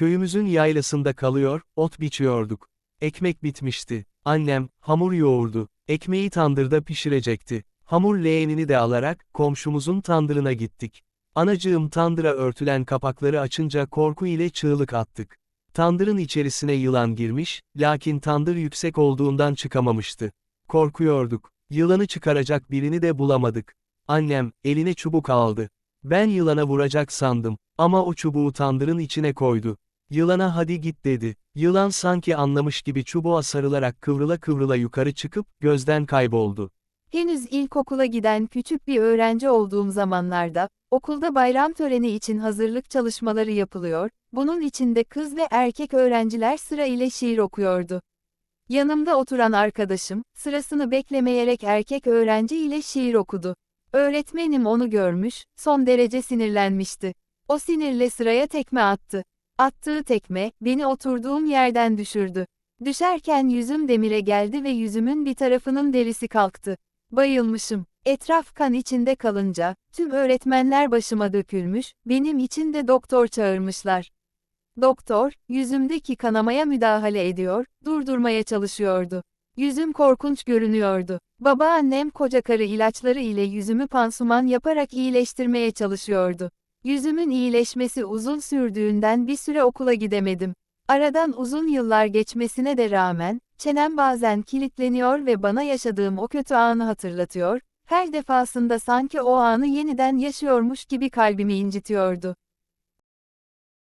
Köyümüzün yaylasında kalıyor, ot biçiyorduk. Ekmek bitmişti. Annem, hamur yoğurdu. Ekmeği tandırda pişirecekti. Hamur leğenini de alarak, komşumuzun tandırına gittik. Anacığım tandıra örtülen kapakları açınca korku ile çığlık attık. Tandırın içerisine yılan girmiş, lakin tandır yüksek olduğundan çıkamamıştı. Korkuyorduk. Yılanı çıkaracak birini de bulamadık. Annem, eline çubuk aldı. Ben yılana vuracak sandım, ama o çubuğu tandırın içine koydu. Yılana hadi git dedi. Yılan sanki anlamış gibi çubuğa sarılarak kıvrıla kıvrıla yukarı çıkıp, gözden kayboldu. Henüz ilkokula giden küçük bir öğrenci olduğum zamanlarda, okulda bayram töreni için hazırlık çalışmaları yapılıyor, bunun içinde kız ve erkek öğrenciler sıra ile şiir okuyordu. Yanımda oturan arkadaşım, sırasını beklemeyerek erkek öğrenci ile şiir okudu. Öğretmenim onu görmüş, son derece sinirlenmişti. O sinirle sıraya tekme attı. Attığı tekme, beni oturduğum yerden düşürdü. Düşerken yüzüm demire geldi ve yüzümün bir tarafının derisi kalktı. Bayılmışım. Etraf kan içinde kalınca, tüm öğretmenler başıma dökülmüş, benim için de doktor çağırmışlar. Doktor, yüzümdeki kanamaya müdahale ediyor, durdurmaya çalışıyordu. Yüzüm korkunç görünüyordu. Babaannem koca karı ilaçları ile yüzümü pansuman yaparak iyileştirmeye çalışıyordu. Yüzümün iyileşmesi uzun sürdüğünden bir süre okula gidemedim. Aradan uzun yıllar geçmesine de rağmen, çenem bazen kilitleniyor ve bana yaşadığım o kötü anı hatırlatıyor, her defasında sanki o anı yeniden yaşıyormuş gibi kalbimi incitiyordu.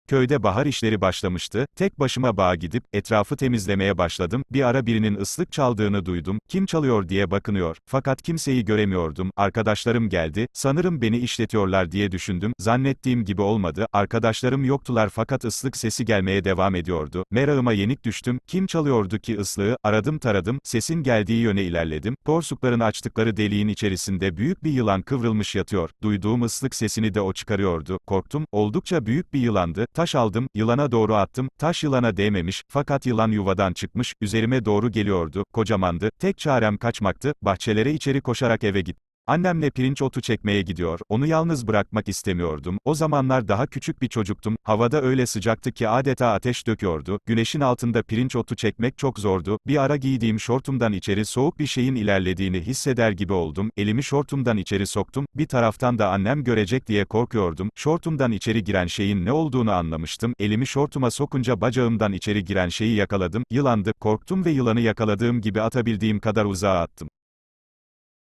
Köyde bahar işleri başlamıştı, tek başıma bağa gidip, etrafı temizlemeye başladım, bir ara birinin ıslık çaldığını duydum, kim çalıyor diye bakınıyor, fakat kimseyi göremiyordum, arkadaşlarım geldi, sanırım beni işletiyorlar diye düşündüm, zannettiğim gibi olmadı, arkadaşlarım yoktular fakat ıslık sesi gelmeye devam ediyordu, merakıma yenik düştüm, kim çalıyordu ki ıslığı, aradım taradım, sesin geldiği yöne ilerledim, porsukların açtıkları deliğin içerisinde büyük bir yılan kıvrılmış yatıyor, duyduğum ıslık sesini de o çıkarıyordu, korktum, oldukça büyük bir yılandı, taş aldım, yılana doğru attım, taş yılana değmemiş, fakat yılan yuvadan çıkmış, üzerime doğru geliyordu, kocamandı, tek çarem kaçmaktı, bahçelere içeri koşarak eve gittim. Annemle pirinç otu çekmeye gidiyor, onu yalnız bırakmak istemiyordum, o zamanlar daha küçük bir çocuktum, havada öyle sıcaktı ki adeta ateş döküyordu, güneşin altında pirinç otu çekmek çok zordu, bir ara giydiğim şortumdan içeri soğuk bir şeyin ilerlediğini hisseder gibi oldum, elimi şortumdan içeri soktum, bir taraftan da annem görecek diye korkuyordum, şortumdan içeri giren şeyin ne olduğunu anlamıştım, elimi şortuma sokunca bacağımdan içeri giren şeyi yakaladım, yılandı, korktum ve yılanı yakaladığım gibi atabildiğim kadar uzağa attım.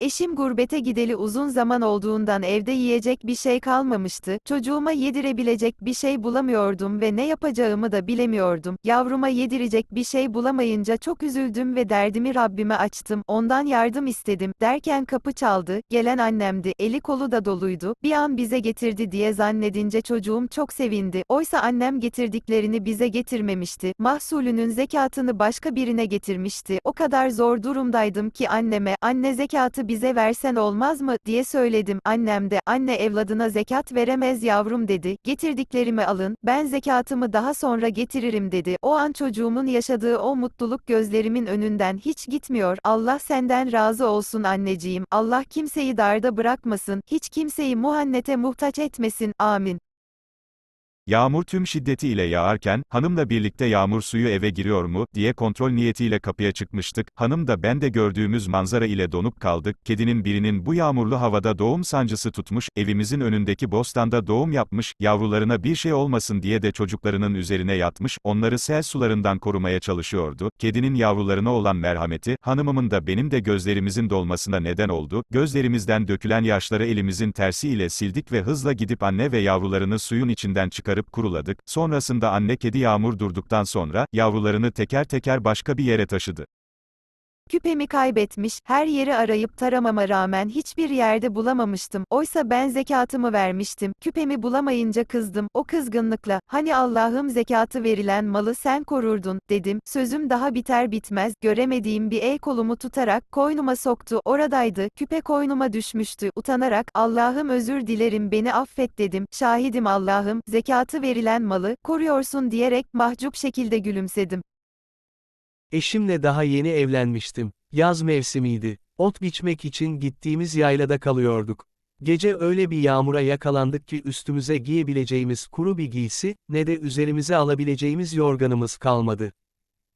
Eşim gurbete gideli uzun zaman olduğundan evde yiyecek bir şey kalmamıştı, çocuğuma yedirebilecek bir şey bulamıyordum ve ne yapacağımı da bilemiyordum, yavruma yedirecek bir şey bulamayınca çok üzüldüm ve derdimi Rabbime açtım, ondan yardım istedim, derken kapı çaldı, gelen annemdi, eli kolu da doluydu, bir an bize getirdi diye zannedince çocuğum çok sevindi, oysa annem getirdiklerini bize getirmemişti, mahsulünün zekatını başka birine getirmişti, o kadar zor durumdaydım ki anneme, anne zekatı bize versen olmaz mı, diye söyledim, annem de, anne evladına zekat veremez yavrum dedi, getirdiklerimi alın, ben zekatımı daha sonra getiririm dedi, o an çocuğumun yaşadığı o mutluluk gözlerimin önünden hiç gitmiyor, Allah senden razı olsun anneciğim, Allah kimseyi darda bırakmasın, hiç kimseyi muhannete muhtaç etmesin, amin. Yağmur tüm şiddetiyle yağarken, hanımla birlikte yağmur suyu eve giriyor mu, diye kontrol niyetiyle kapıya çıkmıştık, hanım da ben de gördüğümüz manzara ile donup kaldık, kedinin birinin bu yağmurlu havada doğum sancısı tutmuş, evimizin önündeki bostanda doğum yapmış, yavrularına bir şey olmasın diye de çocuklarının üzerine yatmış, onları sel sularından korumaya çalışıyordu, kedinin yavrularına olan merhameti, hanımımın da benim de gözlerimizin dolmasına neden oldu, gözlerimizden dökülen yaşları elimizin tersiyle sildik ve hızla gidip anne ve yavrularını suyun içinden çıkarıp kuruladık, sonrasında anne kedi yağmur durduktan sonra, yavrularını teker teker başka bir yere taşıdı. Küpemi kaybetmiş, her yeri arayıp taramama rağmen hiçbir yerde bulamamıştım. Oysa ben zekatımı vermiştim. Küpemi bulamayınca kızdım. O kızgınlıkla, hani Allah'ım zekatı verilen malı sen korurdun, dedim. Sözüm daha biter bitmez, göremediğim bir el kolumu tutarak, koynuma soktu, oradaydı, küpe koynuma düşmüştü. Utanarak, Allah'ım özür dilerim beni affet dedim. Şahidim Allah'ım, zekatı verilen malı, koruyorsun diyerek, mahcup şekilde gülümsedim. Eşimle daha yeni evlenmiştim. Yaz mevsimiydi. Ot biçmek için gittiğimiz yaylada kalıyorduk. Gece öyle bir yağmura yakalandık ki üstümüze giyebileceğimiz kuru bir giysi, ne de üzerimize alabileceğimiz yorganımız kalmadı.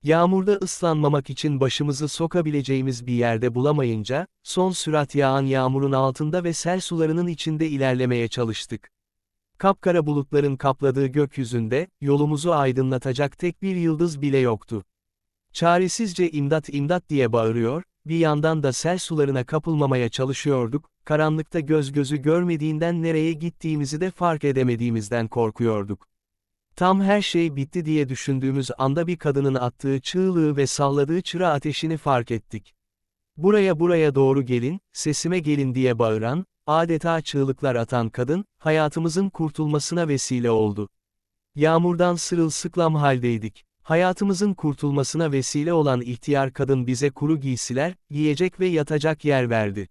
Yağmurda ıslanmamak için başımızı sokabileceğimiz bir yerde bulamayınca, son sürat yağan yağmurun altında ve sel sularının içinde ilerlemeye çalıştık. Kapkara bulutların kapladığı gökyüzünde, yolumuzu aydınlatacak tek bir yıldız bile yoktu. Çaresizce imdat imdat diye bağırıyor, bir yandan da sel sularına kapılmamaya çalışıyorduk, karanlıkta göz gözü görmediğinden nereye gittiğimizi de fark edemediğimizden korkuyorduk. Tam her şey bitti diye düşündüğümüz anda bir kadının attığı çığlığı ve salladığı çıra ateşini fark ettik. Buraya buraya doğru gelin, sesime gelin diye bağıran, adeta çığlıklar atan kadın, hayatımızın kurtulmasına vesile oldu. Yağmurdan sırılsıklam haldeydik. Hayatımızın kurtulmasına vesile olan ihtiyar kadın bize kuru giysiler, yiyecek ve yatacak yer verdi.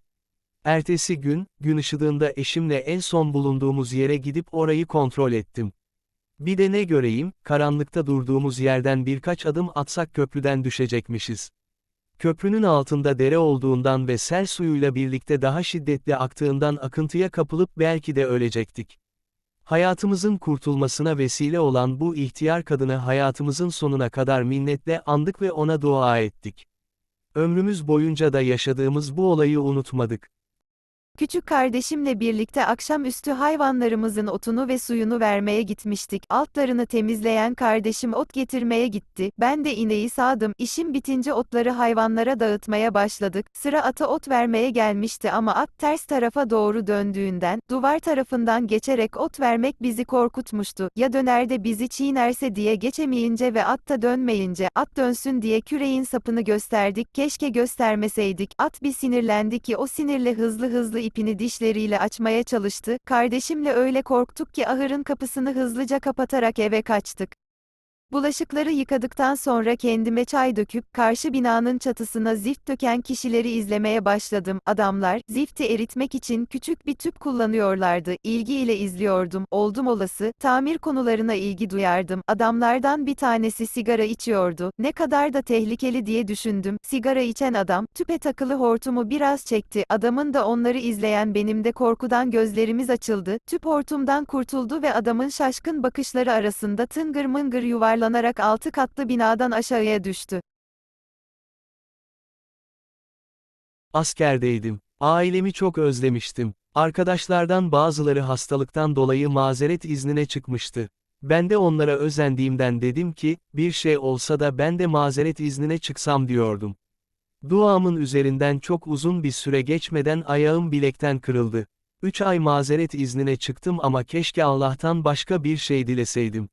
Ertesi gün, gün ışıdığında eşimle en son bulunduğumuz yere gidip orayı kontrol ettim. Bir de ne göreyim, karanlıkta durduğumuz yerden birkaç adım atsak köprüden düşecekmişiz. Köprünün altında dere olduğundan ve sel suyuyla birlikte daha şiddetli aktığından akıntıya kapılıp belki de ölecektik. Hayatımızın kurtulmasına vesile olan bu ihtiyar kadını hayatımızın sonuna kadar minnetle andık ve ona dua ettik. Ömrümüz boyunca da yaşadığımız bu olayı unutmadık. Küçük kardeşimle birlikte akşamüstü hayvanlarımızın otunu ve suyunu vermeye gitmiştik. Altlarını temizleyen kardeşim ot getirmeye gitti. Ben de ineği sağdım. İşim bitince otları hayvanlara dağıtmaya başladık. Sıra ata ot vermeye gelmişti ama at ters tarafa doğru döndüğünden, duvar tarafından geçerek ot vermek bizi korkutmuştu. Ya döner de bizi çiğnerse diye geçemeyince ve at da dönmeyince, at dönsün diye küreğin sapını gösterdik. Keşke göstermeseydik. At bir sinirlendi ki o sinirle hızlı hızlı ipini dişleriyle açmaya çalıştı, kardeşimle öyle korktuk ki ahırın kapısını hızlıca kapatarak eve kaçtık. Bulaşıkları yıkadıktan sonra kendime çay döküp, karşı binanın çatısına zift döken kişileri izlemeye başladım. Adamlar, zifti eritmek için küçük bir tüp kullanıyorlardı. İlgiyle izliyordum. Oldum olası, tamir konularına ilgi duyardım. Adamlardan bir tanesi sigara içiyordu. Ne kadar da tehlikeli diye düşündüm. Sigara içen adam, tüpe takılı hortumu biraz çekti. Adamın da onları izleyen benim de korkudan gözlerimiz açıldı. Tüp hortumdan kurtuldu ve adamın şaşkın bakışları arasında tıngır mıngır yuvarlanarak altı katlı binadan aşağıya düştü. Askerdeydim. Ailemi çok özlemiştim. Arkadaşlardan bazıları hastalıktan dolayı mazeret iznine çıkmıştı. Ben de onlara özendiğimden dedim ki, bir şey olsa da ben de mazeret iznine çıksam diyordum. Duamın üzerinden çok uzun bir süre geçmeden ayağım bilekten kırıldı. Üç ay mazeret iznine çıktım ama keşke Allah'tan başka bir şey dileseydim.